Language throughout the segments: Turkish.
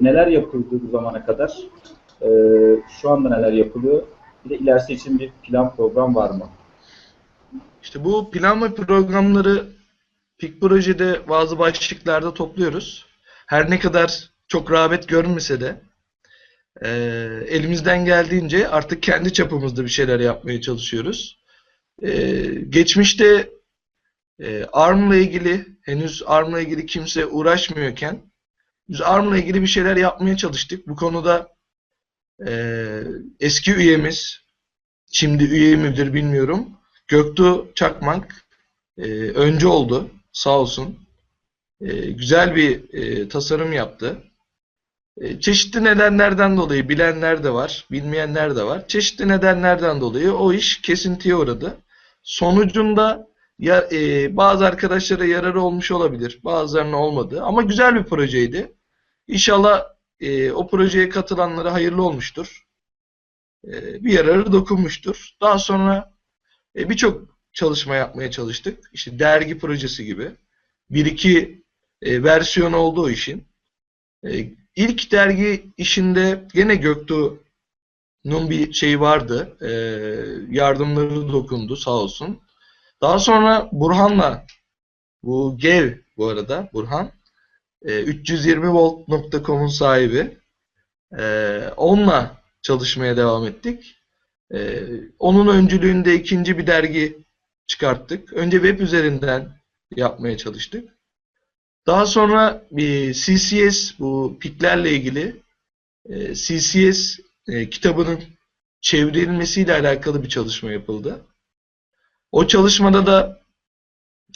Neler yapıldı bu zamana kadar? Ee, şu anda neler yapılıyor? Bir de ilerisi için bir plan program var mı? İşte bu plan ve programları PİK projede bazı başlıklarda topluyoruz. Her ne kadar çok rağbet görünmese de e, elimizden geldiğince artık kendi çapımızda bir şeyler yapmaya çalışıyoruz. E, geçmişte e, ARM'la ilgili henüz ARM'la ilgili kimse uğraşmıyorken biz ARM'la ilgili bir şeyler yapmaya çalıştık. Bu konuda e, eski üyemiz, şimdi üye midir bilmiyorum, Göktuğ Çakmak e, önce oldu. Sağ olsun. E, güzel bir e, tasarım yaptı. E, çeşitli nedenlerden dolayı bilenler de var, bilmeyenler de var. Çeşitli nedenlerden dolayı o iş kesintiye uğradı. Sonucunda ya, e, bazı arkadaşlara yararı olmuş olabilir, bazılarına olmadı. Ama güzel bir projeydi. İnşallah e, o projeye katılanlara hayırlı olmuştur. E, bir yararı dokunmuştur. Daha sonra e, birçok çalışma yapmaya çalıştık. İşte dergi projesi gibi. Bir iki e, versiyon oldu o işin. E, ilk dergi işinde gene Göktuğ'un bir şeyi vardı. E, yardımları dokundu sağ olsun. Daha sonra Burhan'la bu Gev bu arada Burhan e, 320volt.com'un sahibi. E, onunla çalışmaya devam ettik. Ee, onun öncülüğünde ikinci bir dergi çıkarttık. Önce web üzerinden yapmaya çalıştık. Daha sonra bir CCS bu piklerle ilgili e, CCS e, kitabının çevrilmesiyle alakalı bir çalışma yapıldı. O çalışmada da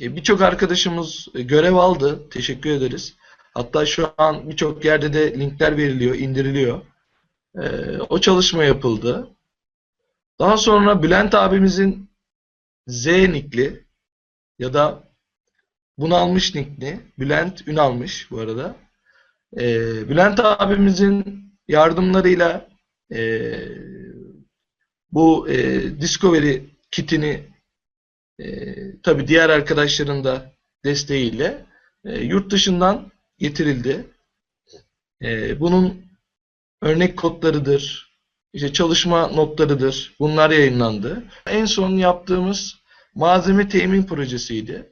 e, birçok arkadaşımız görev aldı. Teşekkür ederiz. Hatta şu an birçok yerde de linkler veriliyor, indiriliyor. E, o çalışma yapıldı. Daha sonra Bülent abimizin Z nickli ya da bunalmış nickli Bülent Ünalmış bu arada. Ee, Bülent abimizin yardımlarıyla e, bu e, Discovery kitini e, tabi diğer arkadaşların da desteğiyle e, yurt dışından getirildi. E, bunun örnek kodlarıdır, işte çalışma notlarıdır. Bunlar yayınlandı. En son yaptığımız malzeme temin projesiydi.